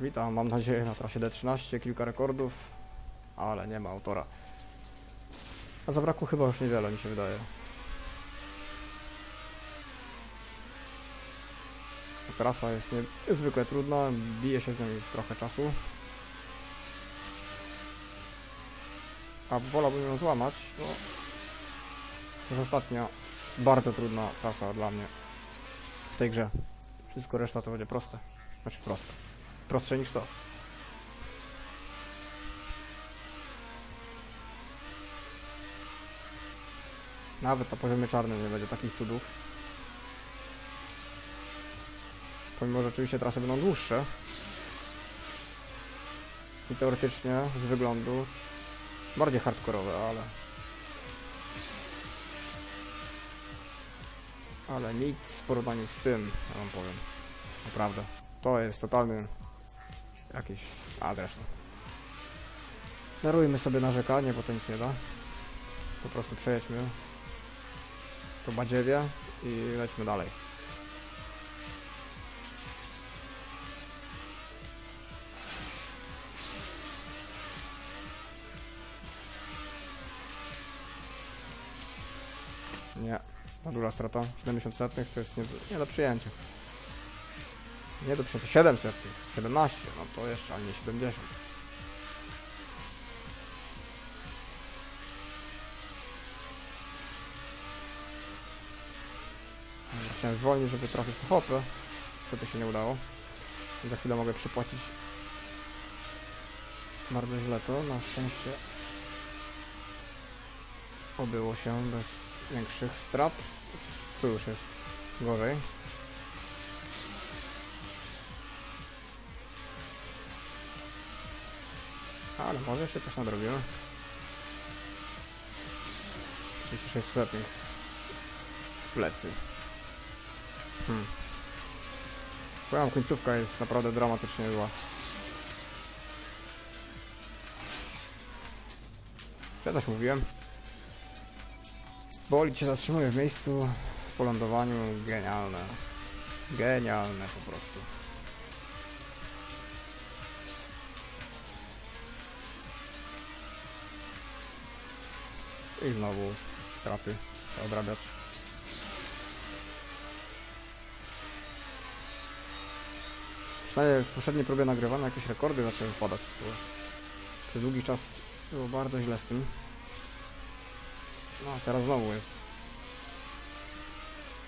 Witam, mam nadzieję na trasie D13, kilka rekordów, ale nie ma autora. A zabrakło chyba już niewiele, mi się wydaje. Trasa jest niezwykle trudna, bije się z nią już trochę czasu. A wolałbym ją złamać, bo to jest ostatnia bardzo trudna trasa dla mnie w tej grze. Wszystko reszta to będzie proste. Znaczy proste. Prostsze niż to. Nawet na poziomie czarnym nie będzie takich cudów. Pomimo, że oczywiście trasy będą dłuższe. I teoretycznie z wyglądu bardziej hardkorowe, ale... Ale nic w porównaniu z tym, ja wam powiem. Naprawdę. To jest totalny jakiś... A zresztą. Darujmy sobie narzekanie, bo to nic nie da. Po prostu przejedźmy to badziewie i lećmy dalej. Nie, za duża strata. 70 setnych to jest nie, nie do przyjęcia. Nie do przyjęcia. 700, 17, no to jeszcze, ale nie 70. Dobra, Chciałem zwolnić, żeby trafić na hopę. Niestety się nie udało. Za chwilę mogę przypłacić bardzo źle to. Na szczęście obyło się bez większych strat. Tu już jest gorzej. Ale może jeszcze coś nadrobimy. 36 setnych w plecy. Hmm. Powiem, końcówka jest naprawdę dramatycznie zła. Ja też mówiłem. Bolid się zatrzymuje w miejscu po lądowaniu. Genialne. Genialne po prostu. I znowu straty. Trzeba odrabiać. Przynajmniej w poprzedniej próbie nagrywania jakieś rekordy zaczęły wpadać. Przez długi czas było bardzo źle z tym. No, a teraz znowu jest.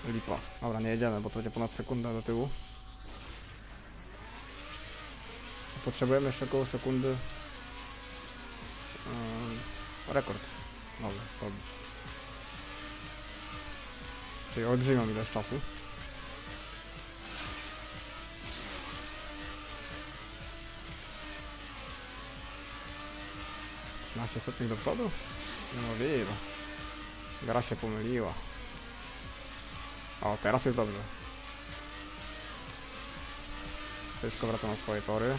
Lipa. Dobra, nie jedziemy, bo to będzie ponad sekundę do tyłu. Potrzebujemy jeszcze około sekundy. Rekord nowy robić. Czyli olbrzymią ilość czasu. 13 stopni do przodu? Niemożliwe. Gra się pomyliła. O, teraz jest dobrze. Wszystko wraca na swoje tory.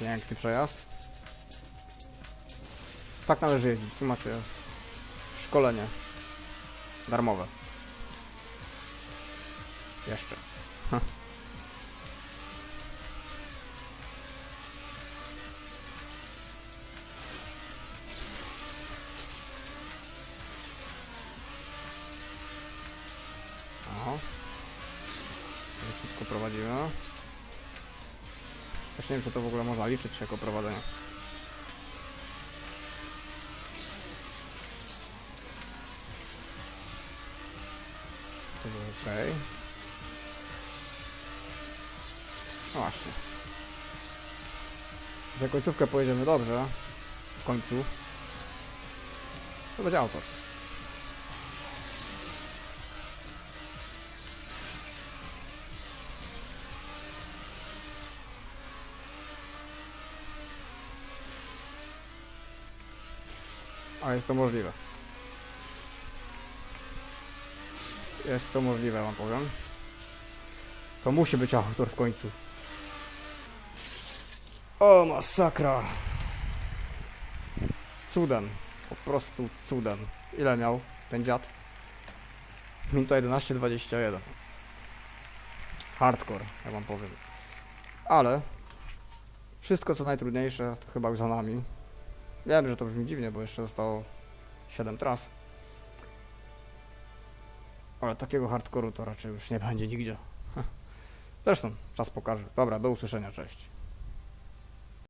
Piękny przejazd. Tak należy jeździć. Tu macie szkolenie. Darmowe. Jeszcze. Ha. Aha. Szybko prowadzimy. Też nie wiem, czy to w ogóle można liczyć jako prowadzenie. Okej. No właśnie. Że końcówkę pojedziemy dobrze. W końcu. To będzie autor. A jest to możliwe. Jest to możliwe, wam powiem. To musi być autor w końcu. O, masakra. Cudem. Po prostu cudem. Ile miał ten dziad? Minuta 11.21. Hardcore, ja wam powiem. Ale wszystko co najtrudniejsze to chyba już za nami. Wiem, że to brzmi dziwnie, bo jeszcze zostało 7 tras. Ale takiego hardkoru to raczej już nie będzie nigdzie. Zresztą, czas pokaże. Dobra, do usłyszenia, cześć.